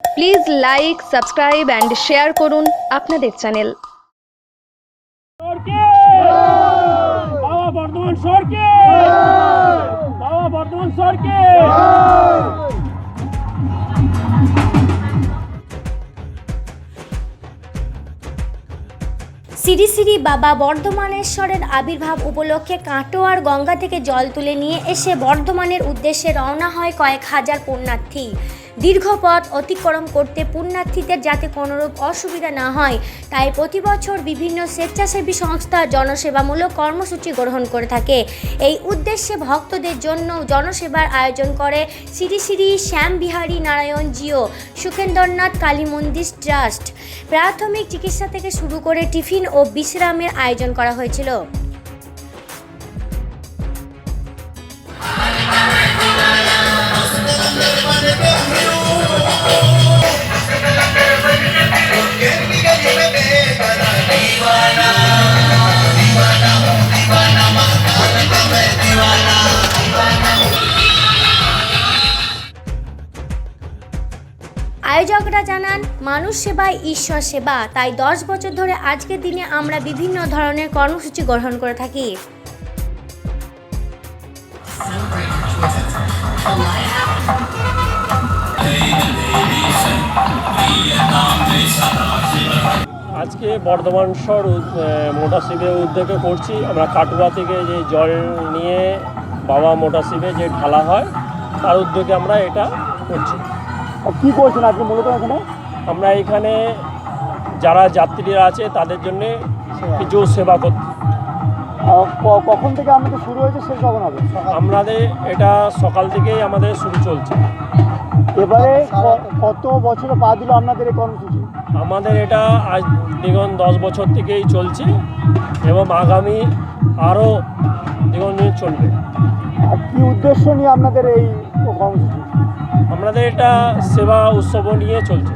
Please like subscribe and share করুন আপনাদের channel সরকে বাবা বর্ধমান সরকে বাবা বর্ধমান সরকে শ্রী শ্রী বাবা বর্ধমানেশ্বরের আবির্ভাব উপলক্ষে কাটোয়ার গঙ্গা থেকে জল তুলে নিয়ে এসে বর্ধমানের উদ্দেশ্যে রওনা হয় কয়েক হাজার পুণ্যার্থী। দীর্ঘ পথ অতিক্রম করতে পুণ্যার্থীদের যাতে কোনোরূপ অসুবিধা না হয়। তাই প্রতি বছর বিভিন্ন স্বেচ্ছাসেবী সংস্থা জনসেবামূলক কর্মসূচি গ্রহণ করে থাকে। এই উদ্দেশ্যে ভক্তদের জন্য জনসেবার আয়োজন করে শ্রী শ্রী শ্যামবিহারী নারায়ণ জিও, সুখেন্দ্রনাথ কালী মন্দির ট্রাস্ট। প্রাথমিক চিকিৎসা থেকে শুরু করে টিফিন ও বিশ্রামের আয়োজন করা হয়েছিল। আয়োজকরা জানান, মানুষ সেবাই ঈশ্বর সেবা। তাই দশ বছর ধরে আজকের দিনে আমরা বিভিন্ন ধরনের কর্মসূচি গ্রহণ করে থাকি। আজকে বর্ধমান শহর মোটা শিবের উদ্যোগে করছি। আমরা কাটুয়া থেকে যে জল নিয়ে বাবা মোটা শিবে যে ঢালা হয়, তার উদ্যোগে আমরা এটা করছি। কি করছেন আজকে মূলত এখানে? আমরা এখানে যারা যাত্রীরা আছে তাদের জন্য কিছু সেবা করছি আহ, ক- কখন থেকে আমাদের শুরু হয়েছে শেষ কখন হবে? আমাদের এটা সকাল থেকেই আমাদের শুরু চলছে। এবারে কত বছর পা দিল আপনাদের এই কর্মসূচি? আমাদের এটা আজ দ্বিগুণ দশ বছর থেকেই চলছে এবং আগামী আরও দ্বিগুণ চলবে। আর কি উদ্দেশ্য নিয়ে আপনাদের এই কর্মসূচি? আমাদের এটা সেবা উৎসব নিয়ে চলছে।